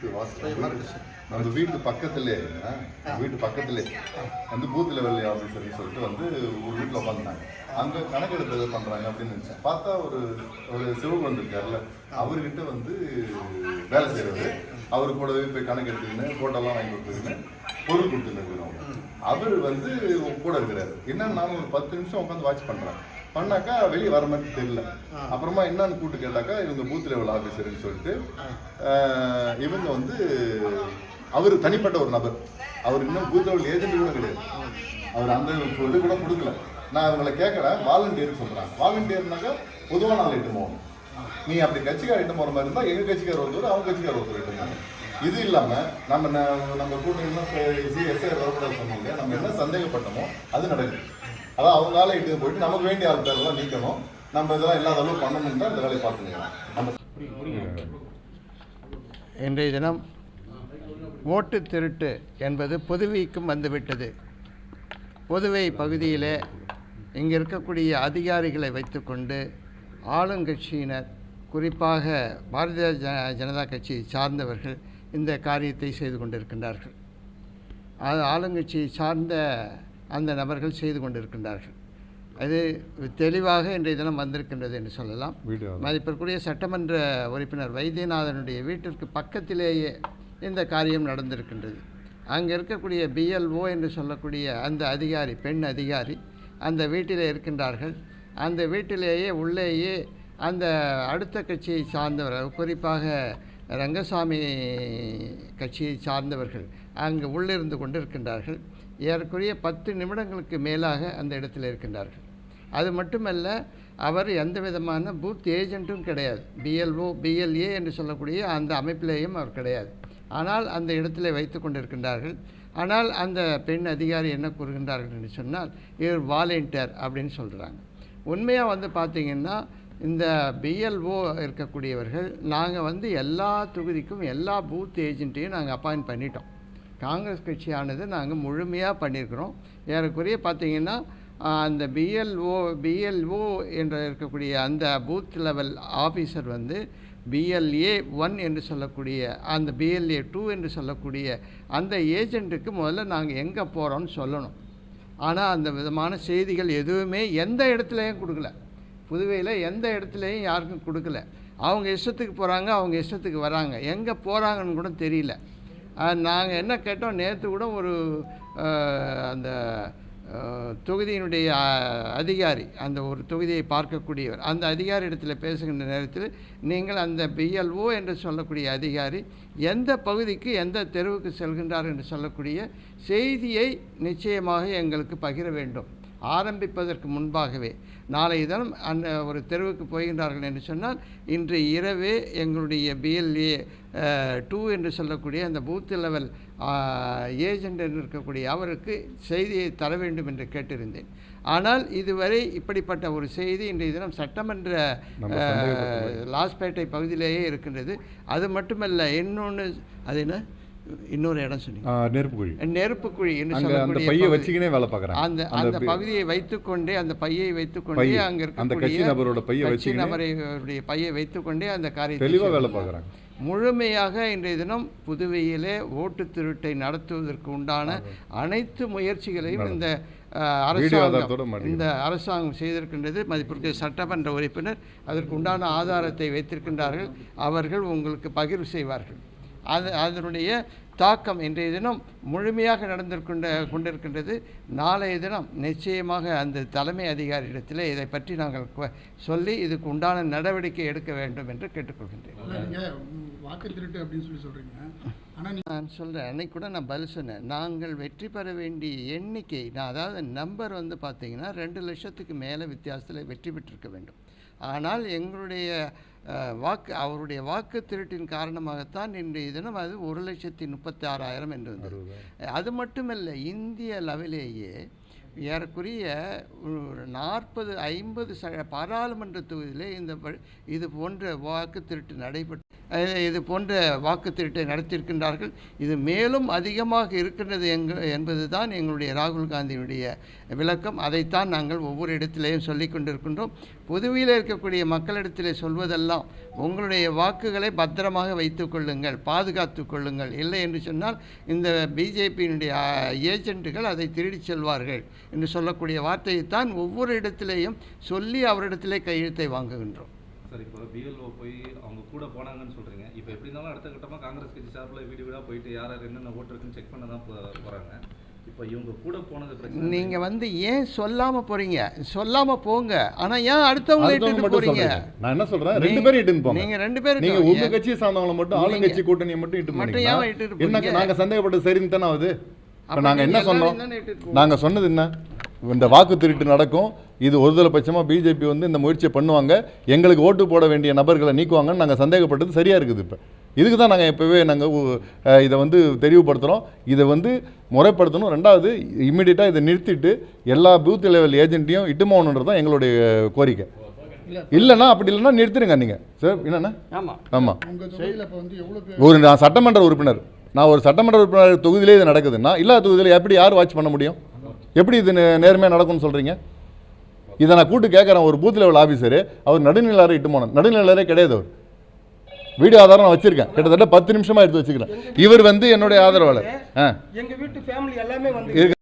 வீட்டு வாசல். நம்ம வீட்டு பக்கத்திலே வீட்டு பக்கத்துலேயே வந்து பூத் லெவல் ஆஃபீஸர்னு சொல்லிட்டு வந்து ஒரு வீட்டில் உட்காந்துனாங்க அங்கே கணக்கெடுப்பு எது பண்ணுறாங்க அப்படின்னு நினச்சேன். பார்த்தா ஒரு ஒரு சிவகுழந்தை இருக்கார்ல அவர்கிட்ட வந்து வேலை செய்கிறது அவர் கூடவே போய் கணக்கெடுத்துக்கின்னு ஃபோட்டோலாம் வாங்கி கொடுத்துக்கின்னு பொருள் கொடுத்துருக்கிறோம் அவர் வந்து கூட இருக்கிறாரு. என்னன்னு நான் ஒரு பத்து நிமிஷம் உட்காந்து வாட்ச் பண்ணுறேன் பண்ணாக்கா வெளியே வர மாதிரி தெரியல. அப்புறமா என்னன்னு கூப்பிட்டு கேட்டாக்கா இவங்க பூத் லெவல் ஆஃபீஸர்னு சொல்லிட்டு இவங்க வந்து அவர் தனிப்பட்ட ஒரு நபர். அவர் இன்னும் பூத் லெவல் ஏஜென்ட் கூட கிடையாது. அவர் அந்த இது கூட கொடுக்கல. நான் அவங்கள கேட்குறேன் வாலண்டியர் சொல்கிறாங்க வாலண்டியர்னாக்கா பொதுவான ஆள் இட்டு போகணும் நீ அப்படி கட்சிக்கார இட்டு போகிற மாதிரி இருந்தால் எங்கள் கட்சிக்கார ஒருத்தர் அவங்க கட்சிக்கார ஒருத்தர் இட்டு போகணும் இது இல்லாமல் நம்ம நம்ம கூட்டணி சிஎஸ்ஐ வரக்கூடாது சொன்னீங்க நம்ம என்ன சந்தேகப்பட்டோமோ அது நடக்குது. அதான் அவங்களால இட்டு போயிட்டு நமக்கு வேண்டிய ஆள் பேரெல்லாம் நீக்கணும். நம்ம இதெல்லாம் இல்லாத அளவு பண்ணணும் இந்த வேலையை பார்த்துக்கலாம் நம்ம இன்றைய தினம் ஓட்டு திருட்டு என்பது புதுவைக்கும் வந்துவிட்டது. புதுவை பகுதியிலே இங்கே இருக்கக்கூடிய அதிகாரிகளை வைத்துக்கொண்டு ஆளுங்கட்சியினர் குறிப்பாக பாரதிய ஜனதா கட்சியை சார்ந்தவர்கள் இந்த காரியத்தை செய்து கொண்டிருக்கின்றார்கள். அது ஆளுங்கட்சியை சார்ந்த அந்த நபர்கள் செய்து கொண்டிருக்கின்றார்கள். அது தெளிவாக இன்றைய தினம் வந்திருக்கின்றது என்று சொல்லலாம். மதிப்பிற்குரிய சட்டமன்ற உறுப்பினர் வைத்தியநாதனுடைய வீட்டிற்கு பக்கத்திலேயே இந்த காரியம் நடந்திருக்கின்றது. அங்கே இருக்கக்கூடிய பிஎல்ஓ என்று சொல்லக்கூடிய அந்த அதிகாரி பெண் அதிகாரி அந்த வீட்டிலே இருக்கின்றார்கள். அந்த வீட்டிலேயே உள்ளேயே அந்த அடுத்த கட்சியை சார்ந்தவர்கள் குறிப்பாக ரங்கசாமி கட்சியை சார்ந்தவர்கள் அங்கு உள்ளிருந்து கொண்டிருக்கின்றார்கள். ஏறக்குறைய பத்து நிமிடங்களுக்கு மேலாக அந்த இடத்தில் இருக்கின்றார்கள். அது மட்டுமல்ல அவர் எந்த விதமான பூத் ஏஜென்ட்டும் கிடையாது. பிஎல்ஓ பிஎல்ஏ என்று சொல்லக்கூடிய அந்த அமைப்பிலேயும் அவர் கிடையாது. ஆனால் அந்த இடத்துல வைத்து கொண்டிருக்கின்றார்கள். ஆனால் அந்த பெண் அதிகாரி என்ன கூறுகின்றார்கள் என்று சொன்னால் இவர் வாலண்டியர் அப்படின்னு சொல்கிறாங்க உண்மையாக வந்து பார்த்திங்கன்னா இந்த பிஎல்ஓ இருக்கக்கூடியவர்கள் நாங்கள் வந்து எல்லா தொகுதிக்கும் எல்லா பூத் ஏஜென்ட்டையும் நாங்கள் அப்பாயிண்ட் பண்ணிட்டோம். காங்கிரஸ் கட்சியானது நாங்கள் முழுமையாக பண்ணியிருக்கிறோம் ஏறக்குறைய பார்த்தீங்கன்னா அந்த பிஎல்ஓ பிஎல்ஓ என்ற இருக்கக்கூடிய அந்த பூத் லெவல் ஆஃபீஸர் வந்து பிஎல்ஏ ஒன் என்று சொல்லக்கூடிய அந்த பிஎல்ஏ டூ என்று சொல்லக்கூடிய அந்த ஏஜென்ட்டுக்கு முதல்ல நாங்கள் எங்கே போகிறோம்னு சொல்லணும். ஆனால் அந்த விதமான செய்திகள் எதுவுமே எந்த இடத்துலையும் கொடுக்கல. புதுவையில் எந்த இடத்துலையும் யாருக்கும் கொடுக்கல. அவங்க இஷ்டத்துக்கு போகிறாங்க அவங்க இஷ்டத்துக்கு வராங்க. எங்கே போகிறாங்கன்னு கூட தெரியல. நாங்கள் என்ன கேட்டோம் நேற்று கூட ஒரு அந்த தொகுதியினுடைய அதிகாரி அந்த ஒரு தொகுதியை பார்க்கக்கூடியவர் அந்த அதிகாரி இடத்துல பேசுகின்ற நேரத்தில் நீங்கள் அந்த பிஎல்ஓ என்று சொல்லக்கூடிய அதிகாரி எந்த பகுதிக்கு எந்த தெருவுக்கு செல்கின்றார் என்று சொல்லக்கூடிய செய்தியை நிச்சயமாக எங்களுக்கு பகிர வேண்டும். ஆரம்பிப்பதற்கு முன்பாகவே. நாளை தினம் அந்த ஒரு தெருவுக்கு போகின்றார்கள் என்று சொன்னால் இன்று இரவே எங்களுடைய பிஎல்ஏ டூ என்று சொல்லக்கூடிய அந்த பூத் லெவல் ஏஜென்ட் என்று இருக்கக்கூடிய அவருக்கு செய்தியை தர வேண்டும் என்று கேட்டிருந்தேன். ஆனால் இதுவரை இப்படிப்பட்ட ஒரு செய்தி இன்றைய தினம் சட்டமன்ற லாஸ்பேட்டை பகுதியிலேயே இருக்கின்றது. அது மட்டுமல்ல இன்னொன்று அது என்ன? இன்னொரு இடம் சொன்னீங்க நெருப்புக்குழி நெருப்புக்குழி அந்த பையை. வச்சுக்கினே வேலை பார்க்குறாங்க அந்த அந்த பகுதியை வைத்துக்கொண்டே அந்த பையை வைத்துக்கொண்டே. அங்க அந்த கட்சி நபரோட பையை வச்சுக்கினே நபருடைய பையை வைத்துக்கொண்டே அந்த காரியத்தை தெளிவாக வேலை. பார்க்குறாங்க முழுமையாக இன்றைய தினம் புதுவையிலே ஓட்டு திருட்டை நடத்துவதற்கு உண்டான அனைத்து முயற்சிகளையும் இந்த அரசாங்கம். இந்த அரசாங்கம் செய்திருக்கின்றது மதிப்பிற்கு சட்டமன்ற உறுப்பினர் அதற்கு உண்டான ஆதாரத்தை வைத்திருக்கின்றார்கள் அவர்கள் உங்களுக்கு பகிர்வு செய்வார்கள் அது அதனுடைய தாக்கம் இன்றைய தினம் முழுமையாக நடந்திருக்கின்ற கொண்டிருக்கின்றது. நாளைய தினம் நிச்சயமாக அந்த தலைமை அதிகாரியிடத்தில் இதை பற்றி நாங்கள் சொல்லி இதுக்கு உண்டான நடவடிக்கை எடுக்க வேண்டும் என்று கேட்டுக்கொள்கின்றேன். நான் சொல்கிறேன் அன்னைக்கு கூட நான் பதில் சொன்னேன். நாங்கள் வெற்றி பெற வேண்டிய எண்ணிக்கை நான் அதாவது நம்பர் வந்து பார்த்தீங்கன்னா ரெண்டு லட்சத்துக்கு மேலே வித்தியாசத்தில் வெற்றி பெற்றிருக்க வேண்டும். ஆனால் எங்களுடைய வாக்கு அவருடைய வாக்கு திருட்டின் காரணமாகத்தான் இன்றைய தினம் அது ஒரு லட்சத்தி முப்பத்தி ஆறாயிரம் என்று வந்தது. அது மட்டுமல்ல இந்திய அளவிலேயே ஏறக்குறைய நாற்பது ஐம்பது ச பாராளுமன்ற தொகுதியிலே இந்த இது போன்ற வாக்கு திருட்டு நடைபெற்று இது போன்ற வாக்கு திருட்டை நடத்தியிருக்கின்றார்கள். இது மேலும் அதிகமாக இருக்கின்றது எங்க என்பது தான் எங்களுடைய ராகுல் காந்தியுடைய விளக்கம். அதைத்தான் நாங்கள் ஒவ்வொரு இடத்திலேயும் சொல்லி கொண்டிருக்கின்றோம். பொதுவில் இருக்கக்கூடிய மக்களிடத்திலே சொல்வதெல்லாம் உங்களுடைய வாக்குகளை பத்திரமாக வைத்துக் கொள்ளுங்கள் பாதுகாத்து கொள்ளுங்கள். இல்லை என்று சொன்னால் இந்த பிஜேபியினுடைய ஏஜென்ட்டுகள் அதை திருடிச் செல்வார்கள் என்று சொல்லக்கூடிய வார்த்தையைத்தான் ஒவ்வொரு இடத்திலேயும் சொல்லி அவரிடத்திலே கையெழுத்தை வாங்குகின்றோம். சார் இப்போ பிஎல்ஓ போய் அவங்க கூட போனாங்கன்னு சொல்றீங்க. இப்போ எப்படி இருந்தாலும் அடுத்த கட்டமாக காங்கிரஸ் கட்சி சார்பில் வீடு வீடாக போயிட்டு யார் யார் என்னென்ன ஓட்டு இருக்குன்னு செக் பண்ண தான் போ- போறாங்க. இப்போ இவங்க கூட போனது பிரச்சனை நீங்கள் வந்து ஏன் சொல்லாமல் போகிறீங்க சொல்லாமல் போங்க. ஆனால் ஏன் அடுத்தவங்களை அடுத்தவங்க இட்டுட்டு போகிறீங்க நான் என்ன சொல்றேன்? ரெண்டு பேரும் இட்டுன்னு போங்க. நீங்கள் ரெண்டு பேரும் நீங்க உங்க? கட்சியை சார்ந்தவங்கள மட்டும் ஆளுங்கட்சி கூட்டணியை மட்டும் இட்டு மட்டும் போனீங்கன்னா ஏன் இட்டுட்டு என்ன போறீங்க? நாங்க சந்தேகப்பட்டது சரின்னு தானே ஆகுது? இப்போ நாங்க நீங்க என்ன சொன்னோம். நாங்க சொன்னது என்ன? இந்த வாக்கு திருட்டு நடக்கும். இது ஒருதலை பட்சமாக பிஜேபி வந்து இந்த முயற்சியை பண்ணுவாங்க. எங்களுக்கு ஓட்டு போட வேண்டிய நபர்களை நீக்குவாங்கன்னு நாங்கள் சந்தேகப்பட்டது சரியாக இருக்குது இப்போ. இதுக்கு தான் நாங்கள் இப்போவே நாங்கள் இதை வந்து தெளிவுபடுத்துகிறோம் இதை வந்து முறைப்படுத்தணும். ரெண்டாவது இம்மிடியட்டாக இதை நிறுத்திட்டு எல்லா பூத் லெவல் ஏஜென்ட்டையும் இட்டுமோகணுன்றது தான் எங்களுடைய கோரிக்கை. இல்லைன்னா அப்படி இல்லைன்னா நிறுத்திடுங்க நீங்கள் சார் என்னண்ணா? ஆமாம் ஆமாம் உங்க தொகுதியில இப்ப வந்து எவ்வளவு பேர் ஒரு நான் சட்டமன்ற உறுப்பினர். நான் ஒரு சட்டமன்ற உறுப்பினர் தொகுதியிலே இது நடக்குதுன்னா இல்லாத தொகுதியில் எப்படி யார் வாட்ச் பண்ண முடியும்? எப்படி இது நே- நேர்மையா நடக்கும்னு சொல்கிறீங்க இதை நான் கூட்டு கேட்குறேன் ஒரு பூத் லெவல் ஆஃபீஸரு அவர் நடுநிலாரை இட்டு போனோம் நடுநிலாரே கிடையாது அவர். வீடியோ ஆதாரம் நான் வச்சிருக்கேன். கிட்டத்தட்ட பத்து நிமிஷமா எடுத்து வச்சுக்கிறேன். இவர் வந்து என்னுடைய ஆதரவாளர். எங்க வீட்டு ஃபேமிலி எல்லாமே வந்து.